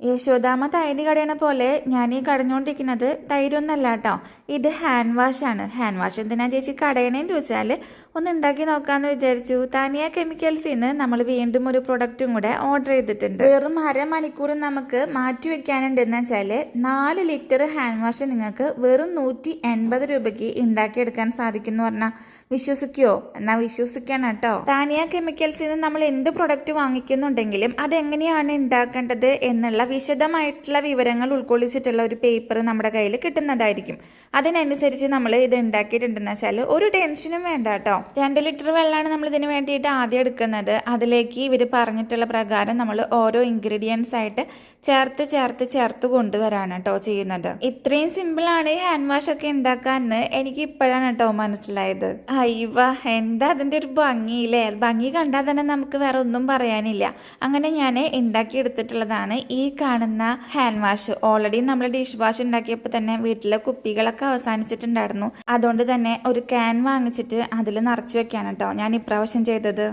യശോദാമ്മ തൈര് കടയണ പോലെ ഞാൻ ഈ കടഞ്ഞുകൊണ്ടിരിക്കുന്നത് തൈരൊന്നല്ല കേട്ടോ ഇത് ഹാൻഡ് വാഷാണ് ഹാൻഡ് വാഷ് എന്തിനാ ചേച്ചി കടയണേന്ന് ചോദിച്ചാൽ ഒന്ന് ഉണ്ടാക്കി നോക്കാമെന്ന് വിചാരിച്ചു. താനിയ കെമിക്കൽസിൽ നിന്ന് നമ്മൾ വീണ്ടും ഒരു പ്രൊഡക്റ്റും കൂടെ ഓർഡർ ചെയ്തിട്ടുണ്ട്. വെറും അരമണിക്കൂർ നമുക്ക് മാറ്റി വെക്കാനുണ്ടെന്ന് വെച്ചാൽ നാല് ലിറ്റർ ഹാൻഡ് വാഷ് നിങ്ങൾക്ക് വെറും നൂറ്റി എൺപത് രൂപയ്ക്ക് ഉണ്ടാക്കിയെടുക്കാൻ സാധിക്കും എന്ന് പറഞ്ഞാൽ വിശ്വസിക്കുവോ എന്നാ വിശ്വസിക്കണം കേട്ടോ. താനിയ കെമിക്കൽസിൽ നിന്ന് നമ്മൾ എന്ത് പ്രൊഡക്റ്റ് വാങ്ങിക്കുന്നുണ്ടെങ്കിലും അതെങ്ങനെയാണ് ഉണ്ടാക്കേണ്ടത് എന്നുള്ള വിശദമായിട്ടുള്ള വിവരങ്ങൾ ഉൾക്കൊള്ളിച്ചിട്ടുള്ള ഒരു പേപ്പർ നമ്മുടെ കയ്യിൽ കിട്ടുന്നതായിരിക്കും. അതിനനുസരിച്ച് നമ്മൾ ഇത് ഉണ്ടാക്കിയിട്ടുണ്ടെന്ന് വെച്ചാൽ ഒരു ടെൻഷനും വേണ്ട കേട്ടോ രണ്ട് ലിറ്റർ വെള്ളമാണ് നമ്മൾ ഇതിന് വേണ്ടിയിട്ട് ആദ്യം എടുക്കുന്നത്. അതിലേക്ക് ഇവർ പറഞ്ഞിട്ടുള്ള പ്രകാരം നമ്മൾ ഓരോ ഇൻഗ്രീഡിയൻസ് ആയിട്ട് ചേർത്ത് ചേർത്ത് ചേർത്ത് കൊണ്ടുവരാണ് കേട്ടോ ചെയ്യുന്നത്. ഇത്രയും സിമ്പിളാണ് ഈ ഹാൻഡ് വാഷ് ഒക്കെ ഉണ്ടാക്കാന്ന് എനിക്ക് ഇപ്പോഴാണ് കേട്ടോ മനസ്സിലായത്. അയ്യവ എന്താ അതിന്റെ ഒരു ഭംഗിയില്ലേ ഭംഗി കണ്ടാൽ തന്നെ നമുക്ക് വേറെ ഒന്നും പറയാനില്ല. അങ്ങനെ ഞാൻ ഉണ്ടാക്കിയെടുത്തിട്ടുള്ളതാണ് ഈ കാണുന്ന ഹാൻഡ് വാഷ് ഓൾറെഡി നമ്മൾ ഡിഷ് വാഷ് ഉണ്ടാക്കിയപ്പോൾ തന്നെ വീട്ടിലെ കുപ്പികളൊക്കെ അവസാനിച്ചിട്ടുണ്ടായിരുന്നു. അതുകൊണ്ട് തന്നെ ഒരു ക്യാൻ വാങ്ങിച്ചിട്ട് അതിൽ നിറച്ച് കേട്ടോ ഞാൻ ഇപ്രാവശ്യം ചെയ്തത്.